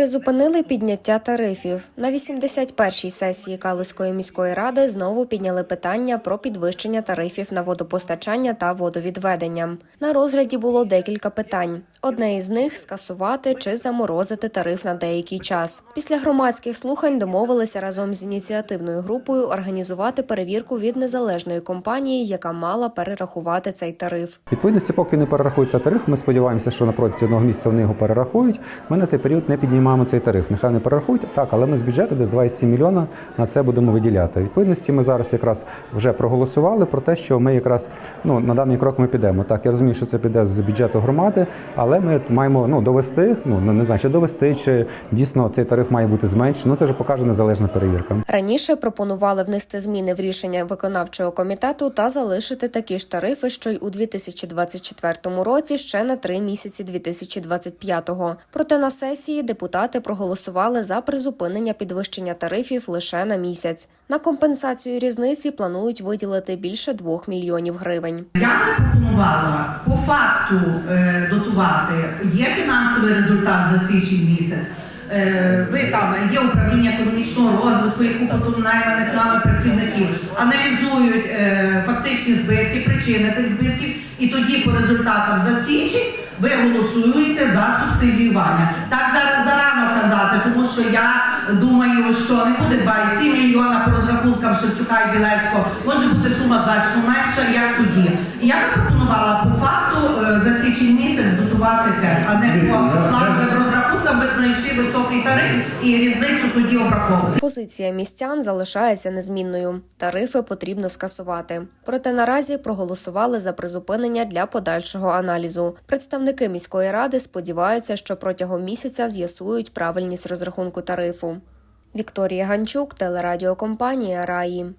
Призупинили підняття тарифів. На 81-й сесії Калузької міської ради знову підняли питання про підвищення тарифів на водопостачання та водовідведення. На розгляді було декілька питань. Одне із них скасувати чи заморозити тариф на деякий час. Після громадських слухань домовилися разом з ініціативною групою організувати перевірку від незалежної компанії, яка мала перерахувати цей тариф. Відповідності, поки не перерахується тариф, ми сподіваємося, що на протязі одного місяця вони його перерахують. Ми на цей період не піднімаємо цей тариф. Нехай не перерахують, так, але ми з бюджету десь 2,7 мільйона на це будемо виділяти. Відповідності ми зараз якраз вже проголосували про те, що ми якраз ну на даний крок ми підемо. Так, я розумію, що це піде з бюджету громади, але ми маємо ну довести, ну не знаю, чи довести, чи дійсно цей тариф має бути зменшений. Ну це вже покаже незалежна перевірка. Раніше пропонували внести зміни в рішення виконавчого комітету та залишити такі ж тарифи, що й у 2024 році, ще на три місяці 2025-го. Проте на сесії депутати проголосували за призупинення підвищення тарифів лише на місяць. На компенсацію різниці планують виділити більше 2 мільйонів гривень. Я пропонувала по факту е, дотувати. Є фінансовий результат за січень місяць. Е, ви там є управління економічного розвитку, яку потім найманих нами працівників аналізують е, фактичні збитки, причини тих збитків, і тоді по результатам за січень ви голосуєте за субсидіювання. Так зараз зарано казати, тому що я думаю, що не буде 2,7 мільйона по розрахункам Шевчука і Білецького. Може бути сума значно менша, як тоді. І я би пропонувала по факту е, за січень місяць дотувати те, а не по плановим розрахункам, ви знайшли високий тариф і різницю тоді обраховувати. Позиція містян залишається незмінною. Тарифи потрібно скасувати. Проте наразі проголосували за призупинення для подальшого аналізу. Представники міської ради сподіваються, що протягом місяця з'ясують правильність розрахунку тарифу. Вікторія Ганчук, телерадіокомпанія Раї.